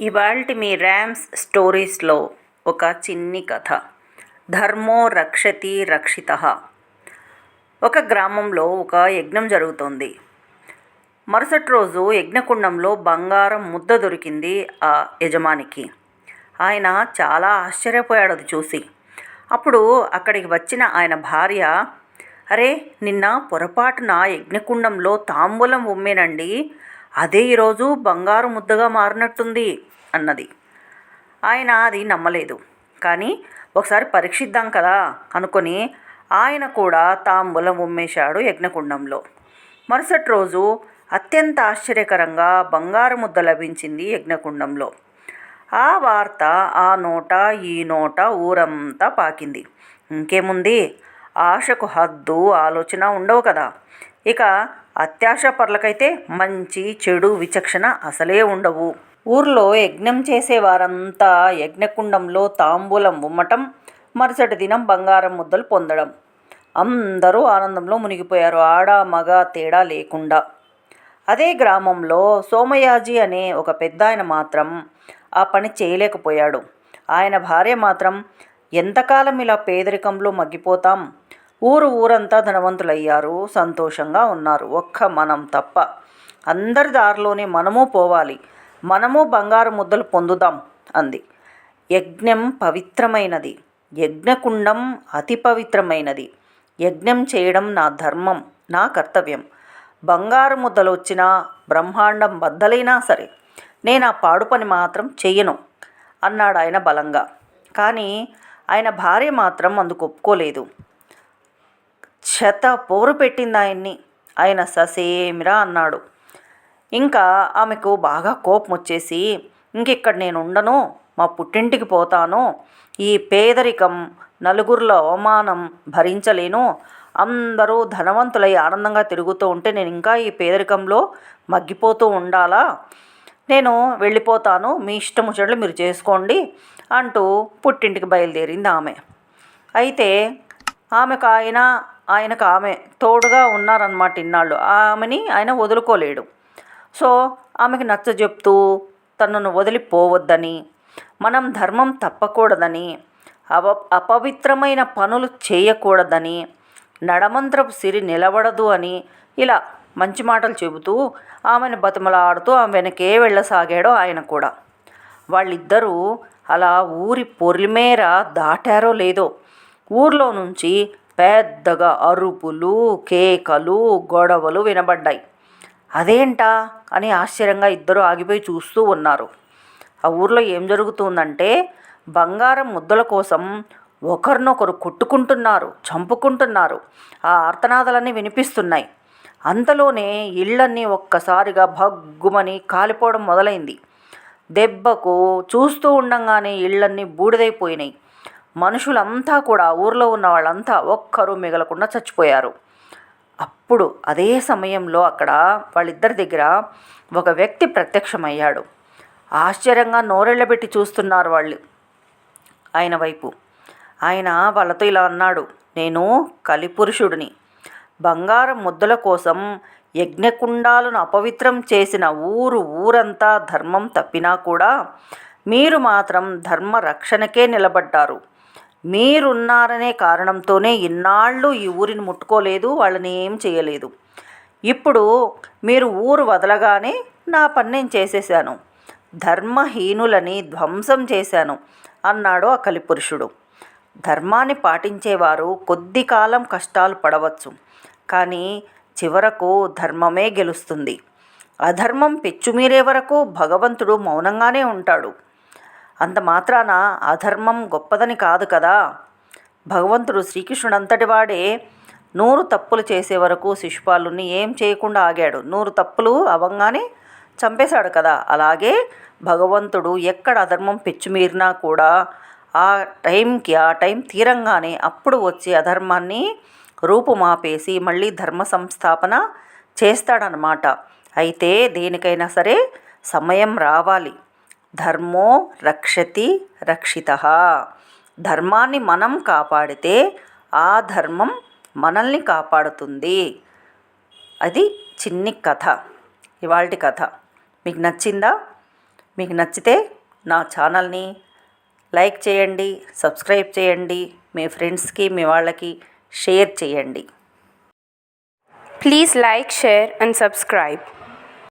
ఇవాల్టి మీ ర్యామ్స్ స్టోరీస్లో ఒక చిన్ని కథ. ధర్మో రక్షతి రక్షిత. ఒక గ్రామంలో ఒక యజ్ఞం జరుగుతోంది. మరుసటి రోజు యజ్ఞకుండంలో బంగారం ముద్ద దొరికింది ఆ యజమానికి. ఆయన చాలా ఆశ్చర్యపోయాడు అది చూసి. అప్పుడు అక్కడికి వచ్చిన ఆయన భార్య అరే నిన్న పొరపాటున యజ్ఞకుండంలో తాంబూలం ఉమ్మేనండి. అదే ఈరోజు బంగారు ముద్దగా మారినట్టుంది అన్నది. ఆయన అది నమ్మలేదు. కానీ ఒకసారి పరీక్షిద్దాం కదా అనుకొని ఆయన కూడా తాంబూలం ఉమ్మేశాడు యజ్ఞకుండంలో. మరుసటి రోజు అత్యంత ఆశ్చర్యకరంగా బంగారు ముద్ద లభించింది యజ్ఞకుండంలో. ఆ వార్త ఆ నోట ఈ నోట ఊరంతా పాకింది. ఇంకేముంది? ఆశకు హద్దు ఆలోచన ఉండవు కదా. ఇక అత్యాశ పర్లకైతే మంచి చెడు విచక్షణ అసలే ఉండవు. ఊర్లో యజ్ఞం చేసేవారంతా యజ్ఞకుండంలో తాంబూలం ఉమ్మటం మరుసటి దినం బంగారం ముద్దలు పొందడం. అందరూ ఆనందంలో మునిగిపోయారు. ఆడ మగ తేడా లేకుండా. అదే గ్రామంలో సోమయాజీ అనే ఒక పెద్ద ఆయన మాత్రం ఆ పని చేయలేకపోయాడు. ఆయన భార్య మాత్రం ఎంతకాలం ఇలా పేదరికంలో మగ్గిపోతాం? ఊరు ఊరంతా ధనవంతులయ్యారు సంతోషంగా ఉన్నారు. ఒక్క మనం తప్ప అందరి దారిలోనే మనము పోవాలి. మనము బంగారు ముద్దలు పొందుదాం అంది. యజ్ఞం పవిత్రమైనది. యజ్ఞకుండం అతి పవిత్రమైనది. యజ్ఞం చేయడం నా ధర్మం నా కర్తవ్యం. బంగారు ముద్దలు వచ్చినా బ్రహ్మాండం బద్దలైనా సరే నేను ఆ పాడు పని మాత్రం చెయ్యను అన్నాడు ఆయన బలంగా. కానీ ఆయన భార్య మాత్రం అందుకు ఒప్పుకోలేదు. చెత పోరు పెట్టింది ఆయన్ని. ఆయన ససేమిరా అన్నాడు. ఇంకా ఆమెకు బాగా కోపం వచ్చేసి ఇంకిక్కడ నేను ఉండను? మా పుట్టింటికి పోతాను. ఈ పేదరికం నలుగురిలో అవమానం భరించలేను. అందరూ ధనవంతులై ఆనందంగా తిరుగుతూ ఉంటే నేను ఇంకా ఈ పేదరికంలో మగ్గిపోతూ ఉండాలా? నేను వెళ్ళిపోతాను. మీ ఇష్టం వచ్చినట్లు మీరు చేసుకోండి అంటూ పుట్టింటికి బయలుదేరింది ఆమె. అయితే ఆమెకు ఆయన ఆయనకు ఆమె తోడుగా ఉన్నారన్నమాట ఇన్నాళ్ళు. ఆమెని ఆయన వదులుకోలేడు. సో ఆమెకి నచ్చ చెప్తూ తనను వదిలిపోవద్దని మనం ధర్మం తప్పకూడదని అవ అపవిత్రమైన పనులు చేయకూడదని నడమంత్రపు సిరి నిలబడదు అని ఇలా మంచి మాటలు చెబుతూ ఆమెను బతిమలాడుతూ ఆమె వెనకే వెళ్ళసాగాడో ఆయన కూడా. వాళ్ళిద్దరూ అలా ఊరి పొరిమేర దాటారో లేదో ఊర్లో నుంచి పెద్దగా అరుపులు కేకలు గొడవలు వినబడ్డాయి. అదేంటా? అని ఆశ్చర్యంగా ఇద్దరు ఆగిపోయి చూస్తూ ఉన్నారు. ఆ ఊర్లో ఏం జరుగుతుందంటే బంగారం ముద్దల కోసం ఒకరినొకరు కొట్టుకుంటున్నారు చంపుకుంటున్నారు. ఆ ఆర్తనాదాలన్నీ వినిపిస్తున్నాయి. అంతలోనే ఇళ్ళన్నీ ఒక్కసారిగా భగ్గుమని కాలిపోవడం మొదలైంది. దెబ్బకు చూస్తూ ఉండంగానే ఇళ్ళన్నీ బూడిదైపోయినాయి. మనుషులంతా కూడా ఊర్లో ఉన్న వాళ్ళంతా ఒక్కరు మిగలకుండా చచ్చిపోయారు. అప్పుడు అదే సమయంలో అక్కడ వాళ్ళిద్దరి దగ్గర ఒక వ్యక్తి ప్రత్యక్షమయ్యాడు. ఆశ్చర్యంగా నోరెళ్ళబెట్టి చూస్తున్నారు వాళ్ళు ఆయన వైపు. ఆయన వాళ్ళతో ఇలా అన్నాడు నేను కలిపురుషుడిని. బంగారం ముద్దల కోసం యజ్ఞకుండాలను అపవిత్రం చేసిన ఊరు ఊరంతా ధర్మం తప్పినా కూడా మీరు మాత్రం ధర్మ రక్షణకే నిలబడ్డారు. మీరున్నారనే కారణంతోనే ఇన్నాళ్ళు ఈ ఊరిని ముట్టుకోలేదు వాళ్ళని ఏం చేయలేదు. ఇప్పుడు మీరు ఊరు వదలగానే నా పని నేను చేసేసాను ధర్మహీనులని ధ్వంసం చేశాను అన్నాడు ఆ కలిపురుషుడు ధర్మాన్ని పాటించేవారు కొద్ది కాలం కష్టాలు పడవచ్చు కానీ చివరకు ధర్మమే గెలుస్తుంది. అధర్మం పెచ్చుమీరే వరకు భగవంతుడు మౌనంగానే ఉంటాడు. అంత మాత్రాన అధర్మం గొప్పదని కాదు కదా. భగవంతుడు శ్రీకృష్ణుడంతటి వాడే నూరు తప్పులు చేసే వరకు శిశుపాలుని ఏం చేయకుండా ఆగాడు. నూరు తప్పులు అవంగానే చంపేశాడు కదా. అలాగే భగవంతుడు ఎక్కడ అధర్మం పెచ్చుమీరినా కూడా ఆ టైంకి ఆ టైం తీరంగానే అప్పుడు వచ్చి అధర్మాన్ని రూపుమాపేసి మళ్ళీ ధర్మ సంస్థాపన చేస్తాడనమాట అయితే దేనికైనా సరే సమయం రావాలి. ధర్మో రక్షతి రక్షిత. ధర్మాన్ని మనం కాపాడితే ఆ ధర్మం మనల్ని కాపాడుతుంది. అది చిన్ని కథ ఇవాల్టి కథ. మీకు నచ్చిందా? మీకు నచ్చితే నా ఛానల్ని లైక్ చేయండి సబ్స్క్రైబ్ చేయండి మీ ఫ్రెండ్స్కి మీ వాళ్ళకి షేర్ చేయండి. Please like share and subscribe.